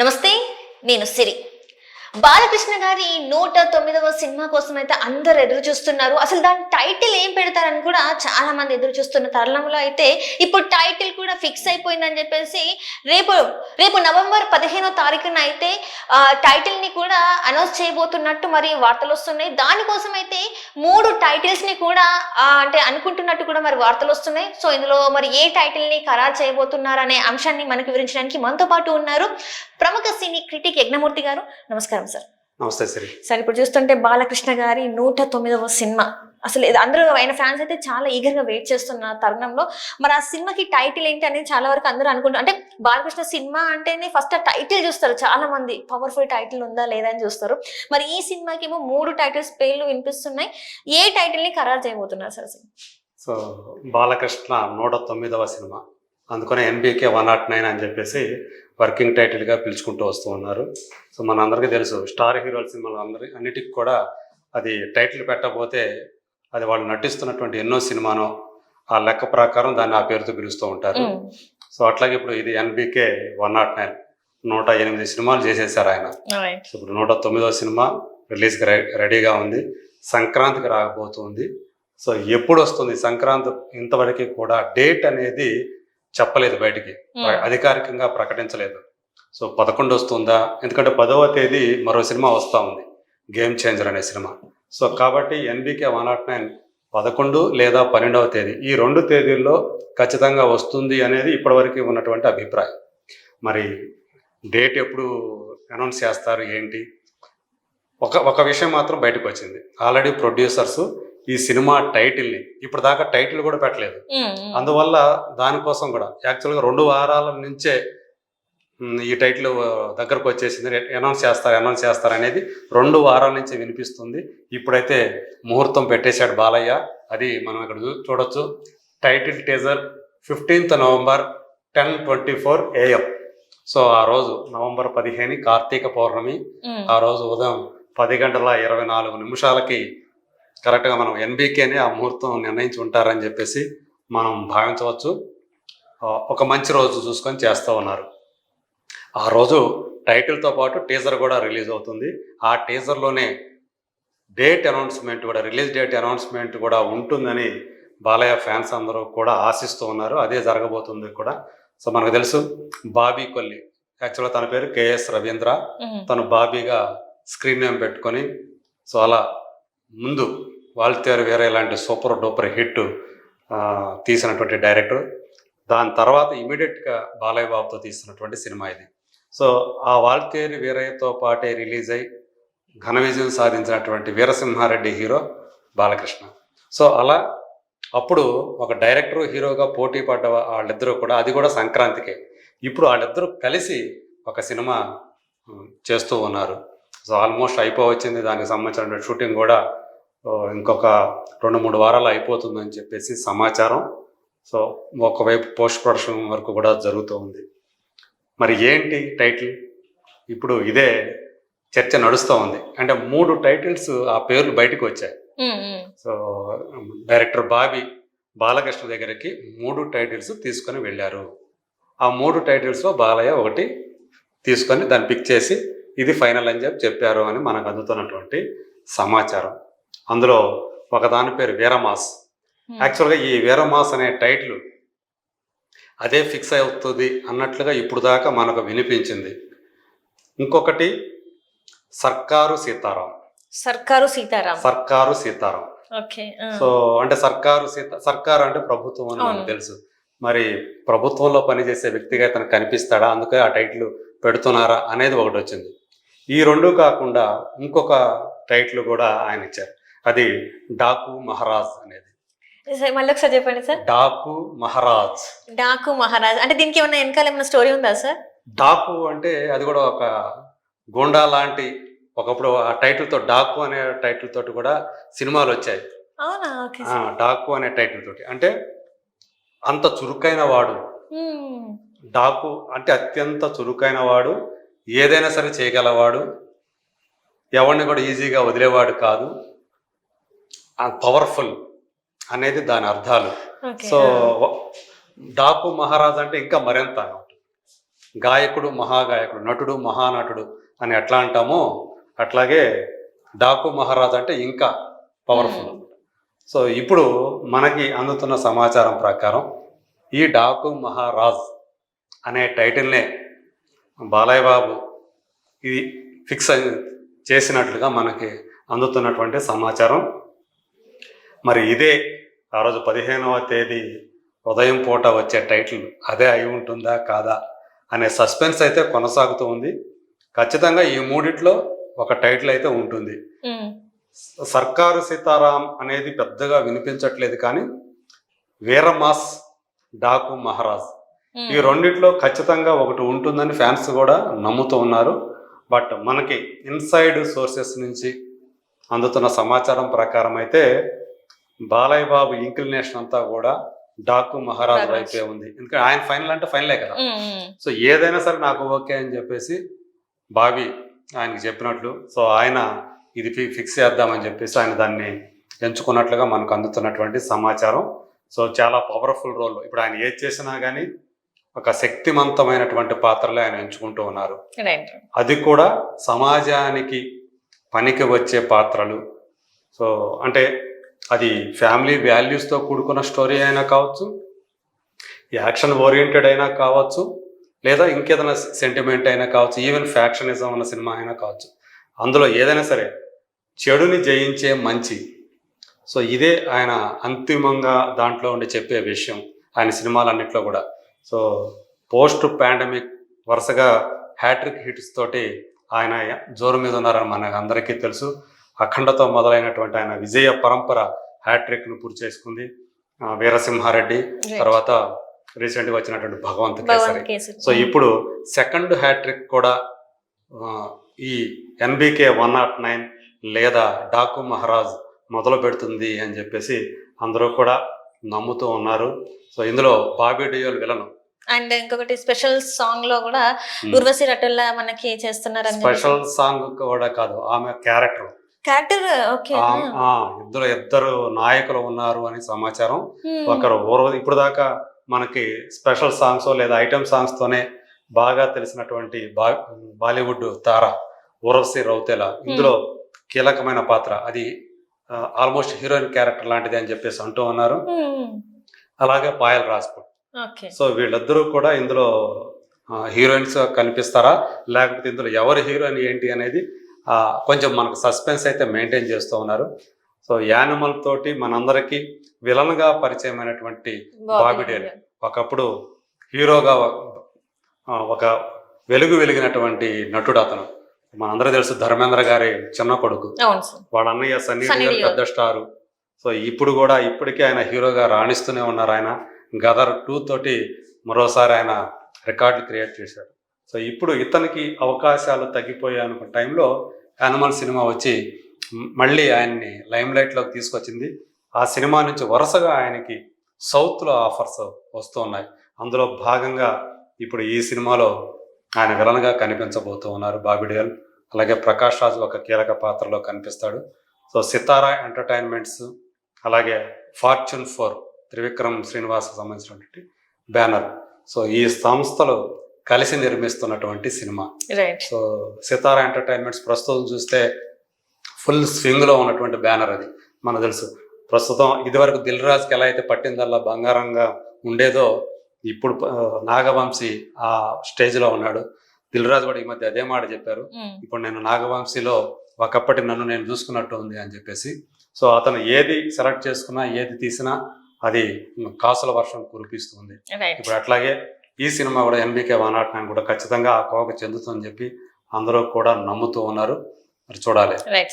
నమస్తే నేను సిరి. బాలకృష్ణ గారి నూట తొమ్మిదవ సినిమా కోసం అయితే అందరు ఎదురు చూస్తున్నారు. అసలు దాని టైటిల్ ఏం పెడతారని కూడా చాలా మంది ఎదురు చూస్తున్న తరుణంలో అయితే ఇప్పుడు టైటిల్ కూడా ఫిక్స్ అయిపోయిందని చెప్పేసి రేపు రేపు నవంబర్ పదిహేనో తారీఖున అయితే టైటిల్ని కూడా అనౌన్స్ చేయబోతున్నట్టు మరి వార్తలు వస్తున్నాయి. దానికోసం అయితే మూడు టైటిల్స్ని కూడా అంటే అనుకుంటున్నట్టు కూడా మరి వార్తలు వస్తున్నాయి. సో ఇందులో మరి ఏ టైటిల్ని ఖరారు చేయబోతున్నారు అనే అంశాన్ని మనకు వివరించడానికి మనతో పాటు ఉన్నారు ప్రముఖ సినీ క్రిటిక్ యజ్ఞమూర్తి గారు. నమస్కారం సార్. నమస్తే సిరి. సార్ ఇప్పుడు చూస్తుంటే బాలకృష్ణ గారి నూట తొమ్మిదవ సినిమా. అసలు అందరూ ఆయన ఫ్యాన్స్ అయితే చాలా ఈగర్గా వెయిట్ చేస్తున్న తరుణంలో మరి ఆ సినిమాకి టైటిల్ ఏంటి అనేది చాలా వరకు అందరూ అనుకుంటారు అంటే బాలకృష్ణ సినిమా అంటేనే ఫస్ట్ ఆ టైటిల్ చూస్తారు చాలా మంది. పవర్ఫుల్ టైటిల్ ఉందా లేదా అని చూస్తారు. మరి ఈ సినిమాకి ఏమో మూడు టైటిల్స్ పేర్లు వినిపిస్తున్నాయి. ఏ టైటిల్ని ఖరారు చేయబోతున్నారు సార్ అసలు? సో బాలకృష్ణ నూట తొమ్మిదవ సినిమా. అందుకనే ఎంబీకే వన్ నాట్ నైన్ అని చెప్పేసి వర్కింగ్ టైటిల్గా పిలుచుకుంటూ వస్తూ ఉన్నారు. సో మనందరికీ తెలుసు స్టార్ హీరోల సినిమాలు అందరి అన్నిటికి కూడా అది టైటిల్ పెట్టకపోతే అది వాళ్ళు నటిస్తున్నటువంటి ఎన్నో సినిమానో ఆ లెక్క ప్రకారం దాన్ని ఆ పేరుతో పిలుస్తూ ఉంటారు. సో అట్లాగే ఇప్పుడు ఇది ఎన్బీకే వన్ నాట్ నైన్ నూట ఎనిమిది సినిమాలు చేసేసారు ఆయన. ఇప్పుడు నూట తొమ్మిదవ సినిమా రిలీజ్కి రె- రెడీగా ఉంది. సంక్రాంతికి రాకపోతుంది. సో ఎప్పుడు వస్తుంది సంక్రాంతి ఇంతవరకు కూడా డేట్ అనేది చెప్పలేదు బయటికి. అధికారికంగా ప్రకటించలేదు. సో పదకొండు వస్తుందా? ఎందుకంటే పదవ తేదీ మరో సినిమా వస్తూ ఉంది. గేమ్ చేంజర్ అనే సినిమా. సో కాబట్టి ఎన్బికే వన్ నాట్ నైన్ పదకొండు లేదా పన్నెండవ తేదీ. ఈ రెండు తేదీల్లో ఖచ్చితంగా వస్తుంది అనేది ఇప్పటివరకు ఉన్నటువంటి అభిప్రాయం. మరి డేట్ ఎప్పుడు అనౌన్స్ చేస్తారు ఏంటి? ఒక ఒక విషయం మాత్రం బయటకు వచ్చింది. ఆల్రెడీ ప్రొడ్యూసర్స్ ఈ సినిమా టైటిల్ని ఇప్పుడు దాకా టైటిల్ కూడా పెట్టలేదు. అందువల్ల దానికోసం కూడా యాక్చువల్గా రెండు వారాల నుంచే ఈ టైటిల్ దగ్గరకు వచ్చేసింది. అనౌన్స్ చేస్తారు అనౌన్స్ చేస్తారు అనేది రెండు వారాల నుంచి వినిపిస్తుంది. ఇప్పుడైతే ముహూర్తం పెట్టేశాడు బాలయ్య. అది మనం ఇక్కడ చూ- చూడొచ్చు. Title teaser fifteenth November ten twenty four AM. So ఆ రోజు నవంబర్ పదిహేను కార్తీక పౌర్ణమి. ఆ రోజు ఉదయం పది గంటల ఇరవై నాలుగు నిమిషాలకి కరెక్ట్గా మనం ఎన్బీకేనే ఆ ముహూర్తం నిర్ణయించి ఉంటారని చెప్పేసి మనం భావించవచ్చు. ఒక మంచి రోజు చూసుకొని చేస్తూ ఉన్నారు. ఆ రోజు టైటిల్తో పాటు టీజర్ కూడా రిలీజ్ అవుతుంది. ఆ టీజర్లోనే డేట్ అనౌన్స్మెంట్ కూడా రిలీజ్ డేట్ అనౌన్స్మెంట్ కూడా ఉంటుందని బాలయ్య ఫ్యాన్స్ అందరూ కూడా ఆశిస్తూ ఉన్నారు. అదే జరగబోతుంది కూడా. సో మనకు తెలుసు బాబీ కొల్లి. యాక్చువల్గా తన పేరు కేఎస్ రవీంద్ర. తను బాబీగా స్క్రీన్ నేమ్ పెట్టుకొని సో అలా ముందు వాల్తేరు వేరే లాంటి సూపర్ డూపర్ హిట్ తీసినటువంటి డైరెక్టర్ దాని తర్వాత ఇమీడియట్గా బాలయ్య బాబుతో తీసినటువంటి సినిమా ఇది. సో ఆ వాల్తేరు వీరయ్యతో పాటే రిలీజ్ అయి ఘన విజయం సాధించినటువంటి వీరసింహారెడ్డి హీరో బాలకృష్ణ. సో అలా అప్పుడు ఒక డైరెక్టర్ హీరోగా పోటీ పడ్డ వాళ్ళిద్దరూ కూడా అది కూడా సంక్రాంతికే. ఇప్పుడు వాళ్ళిద్దరూ కలిసి ఒక సినిమా చేస్తూ ఉన్నారు. సో ఆల్మోస్ట్ అయిపోవచ్చింది దానికి సంబంధించిన షూటింగ్ కూడా ఇంకొక రెండు మూడు వారాలు అయిపోతుందని చెప్పేసి సమాచారం. సో ఒకవైపు పోస్ట్ ప్రొడక్షన్ వరకు కూడా జరుగుతూ ఉంది. మరి ఏంటి టైటిల్? ఇప్పుడు ఇదే చర్చ నడుస్తూ ఉంది. అంటే మూడు టైటిల్స్ ఆ పేర్లు బయటకు వచ్చాయి. సో డైరెక్టర్ బాబీ బాలకృష్ణ దగ్గరికి మూడు టైటిల్స్ తీసుకొని వెళ్ళారు. ఆ మూడు టైటిల్స్లో బాలయ్య ఒకటి తీసుకొని దాన్ని పిక్ చేసి ఇది ఫైనల్ అని చెప్పి చెప్పారు అని మనకు అందుతున్నటువంటి సమాచారం. అందులో ఒకదాని పేరు వీరమాస్. యాక్చువల్గా ఈ వీరమాస్ అనే టైటిల్ అదే ఫిక్స్ అవుతుంది అన్నట్లుగా ఇప్పుడు దాకా మనకు వినిపించింది. ఇంకొకటి సర్కారు సీతారాం. సర్కారు సీతారాం. సర్కారు సీతారాం. సో అంటే సర్కారు సీత సర్కారు అంటే ప్రభుత్వం అని మనకు. తెలుసు. మరి ప్రభుత్వంలో పనిచేసే వ్యక్తిగా ఇతను కనిపిస్తాడా? అందుకే ఆ టైటిల్ పెడుతున్నారా అనేది ఒకటి వచ్చింది. ఈ రెండు కాకుండా ఇంకొక టైటిల్ కూడా ఆయన ఇచ్చారు. అది డాకు మహారాజ్ అనేది. మళ్ళీ ఒకసారి చెప్పండి సార్. డాకు మహారాజ్. డాకు మహారాజ్. అంటే దీనికి ఏమన్నా వెనకాల ఏమైనా స్టోరీ ఉందా సార్? డాకు అంటే అది కూడా ఒక గోండా లాంటి ఒకప్పుడు ఆ టైటిల్తో డాకు అనే టైటిల్ తోటి కూడా సినిమాలు వచ్చాయి. డాకు అనే టైటిల్ తోటి. అంటే అంత చురుకైన వాడు. డాకు అంటే అత్యంత చురుకైన వాడు. ఏదైనా సరే చేయగలవాడు. ఎవరిని కూడా ఈజీగా వదిలేవాడు కాదు. పవర్ఫుల్. అనేది దాని అర్థాలు. సో డాకు మహారాజ్ అంటే ఇంకా మరింత గాయకుడు మహాగాయకుడు నటుడు మహానటుడు అని ఎట్లా అంటామో అట్లాగే డాకు మహారాజ్ అంటే ఇంకా పవర్ఫుల్. సో ఇప్పుడు మనకి అందుతున్న సమాచారం ప్రకారం ఈ డాకు మహారాజ్ అనే టైటిల్నే బాలయ్య బాబు ఇది ఫిక్స్ చేసినట్లుగా మనకి అందుతున్నటువంటి సమాచారం. మరి ఇదే ఆ రోజు పదిహేనవ తేదీ ఉదయం పూట వచ్చే టైటిల్ అదే అయి ఉంటుందా కాదా అనే సస్పెన్స్ అయితే కొనసాగుతూ ఉంది. ఖచ్చితంగా ఈ మూడిట్లో ఒక టైటిల్ అయితే ఉంటుంది. సర్కారు సీతారాం అనేది పెద్దగా వినిపించట్లేదు కానీ వీరమాస్ డాకు మహారాజ్. ఈ రెండిట్లో ఖచ్చితంగా ఒకటి ఉంటుందని ఫ్యాన్స్ కూడా నమ్ముతూ ఉన్నారు. బట్ మనకి ఇన్సైడ్ సోర్సెస్ నుంచి అందుతున్న సమాచారం ప్రకారం అయితే బాలయ్య బాబు ఇంక్లినేషన్ అంతా కూడా డాకు మహారాజ్. వైపే ఉంది. ఎందుకంటే ఆయన ఫైనల్ అంటే ఫైనలే కదా. సో ఏదైనా సరే నాకు ఓకే అని చెప్పేసి బాబీ ఆయనకి చెప్పినట్లు సో ఆయన ఇది ఫిక్స్ చేద్దామని చెప్పేసి ఆయన దాన్ని ఎంచుకున్నట్లుగా మనకు అందుతున్నటువంటి సమాచారం. సో చాలా పవర్ఫుల్ రోల్ ఇప్పుడు ఆయన ఏది చేసినా కానీ ఒక శక్తివంతమైనటువంటి పాత్రలే ఆయన ఎంచుకుంటూ ఉన్నారు. అది కూడా సమాజానికి పనికి వచ్చే పాత్రలు. సో అంటే అది ఫ్యామిలీ వాల్యూస్తో కూడుకున్న స్టోరీ అయినా కావచ్చు యాక్షన్ ఓరియంటెడ్ అయినా కావచ్చు లేదా ఇంకేదైనా సెంటిమెంట్ అయినా కావచ్చు ఈవెన్ ఫ్యాక్షనిజం ఉన్న సినిమా అయినా కావచ్చు. అందులో ఏదైనా సరే చెడుని జయించే మంచి. సో ఇదే ఆయన అంతిమంగా దాంట్లో ఉండి చెప్పే విషయం ఆయన సినిమాలన్నింటిలో కూడా. సో పోస్ట్ పాండమిక్ వరుసగా హ్యాట్రిక్ హిట్స్ తోటి ఆయన జోరు మీద ఉన్నారని మనకు అందరికీ తెలుసు. అఖండతో మొదలైనటువంటి ఆయన విజయ పరంపర హ్యాట్రిక్ను పూర్తి చేసుకుంది. వీరసింహారెడ్డి తర్వాత రీసెంట్గా వచ్చినటువంటి భగవంత్ కేసరి. సో ఇప్పుడు సెకండ్ హ్యాట్రిక్ కూడా ఈ ఎన్బికే వన్ నాట్ నైన్ లేదా డాకు మహారాజ్ మొదలు పెడుతుంది అని చెప్పేసి అందరూ కూడా నమ్ముతూ ఉన్నారు. సో ఇందులో బాబీ డియోల్ విలను అండ్ ఇంకొకటి స్పెషల్ సాంగ్లో కూడా ఉర్వశి రటుల్లా మనకి చేస్తున్నారు స్పెషల్ సాంగ్ కూడా కాదు ఆమె క్యారెక్టర్ క్యారెక్టర్ ఓకే ఇద్దరు ఇద్దరు నాయకులు ఉన్నారు అని సమాచారం. ఒకరు ఊర్వ ఇప్పుడు దాకా మనకి స్పెషల్ సాంగ్స్ లేదా ఐటమ్ సాంగ్స్ తోనే బాగా తెలిసినటువంటి బా బాలీవుడ్ తార ఊర్వశి రౌతేల. ఇందులో కీలకమైన పాత్ర అది ఆల్మోస్ట్ హీరోయిన్ క్యారెక్టర్ లాంటిది అని చెప్పేసి అంటూ ఉన్నారు. అలాగే పాయల్ రాజ్పుట్ ఓకే సో వీళ్ళిద్దరూ కూడా ఇందులో హీరోయిన్స్ కనిపిస్తారా? లేకపోతే ఇందులో ఎవరు హీరోయిన్ ఏంటి అనేది కొంచెం మనకు సస్పెన్స్ అయితే మెయింటైన్ చేస్తూ ఉన్నారు. సో యానిమల్ తోటి మనందరికీ విలన్గా పరిచయమైనటువంటి బాబీ డేల్. ఒకప్పుడు హీరోగా ఒక వెలుగు వెలిగినటువంటి నటుడు అతను మనందరూ తెలుసు ధర్మేంద్ర గారి చిన్న కొడుకు. వాళ్ళ అన్నయ్య సన్నీ. పెద్ద స్టారు. సో ఇప్పుడు కూడా ఇప్పటికీ ఆయన హీరోగా రాణిస్తూనే ఉన్నారు ఆయన. గదర్ టూ తోటి మరోసారి ఆయన రికార్డులు క్రియేట్ చేశారు. సో ఇప్పుడు ఇతనికి అవకాశాలు తగ్గిపోయాయి అనుకున్న టైంలో యానిమల్ సినిమా వచ్చి మళ్ళీ ఆయన్ని లైమ్లైట్లోకి తీసుకొచ్చింది. ఆ సినిమా నుంచి వరుసగా ఆయనకి సౌత్లో ఆఫర్స్ వస్తూ ఉన్నాయి. అందులో భాగంగా ఇప్పుడు ఈ సినిమాలో ఆయన విలన్గా కనిపించబోతూ ఉన్నారు బాబిడియల్ అలాగే ప్రకాష్ రాజ్ ఒక కీలక పాత్రలో కనిపిస్తాడు. సో సితారా ఎంటర్టైన్మెంట్స్ అలాగే ఫార్చ్యూన్ ఫోర్ త్రివిక్రమ్ శ్రీనివాస్ సంబంధించినటువంటి బ్యానర్. సో ఈ సంస్థలు కలిసి నిర్మిస్తున్నటువంటి సినిమా. సో సితారా ఎంటర్టైన్మెంట్స్ ప్రస్తుతం చూస్తే ఫుల్ స్వింగ్లో ఉన్నటువంటి బ్యానర్ అది. మనకు తెలుసు. ప్రస్తుతం ఇదివరకు దిల్ రాజుకి ఎలా అయితే పట్టిందల్లా బంగారంగా ఉండేదో ఇప్పుడు నాగవంశీ ఆ స్టేజ్లో ఉన్నాడు. దిల్ రాజు కూడా ఈ మధ్య అదే మాట చెప్పారు. ఇప్పుడు నేను నాగవంశీలో ఒకప్పటి నన్ను నేను చూసుకున్నట్టు ఉంది అని చెప్పేసి. సో అతను ఏది సెలెక్ట్ చేసుకున్నా ఏది తీసినా అది కాసుల వర్షం కురిపిస్తుంది. ఇప్పుడు అట్లాగే ఈ సినిమా కూడా ఎంబీకే వన్ నాట్ నైన్ కూడా ఖచ్చితంగా ఆ కోవకు చెందుతుందని చెప్పి అందరూ కూడా నమ్ముతూ ఉన్నారు. మరి చూడాలి.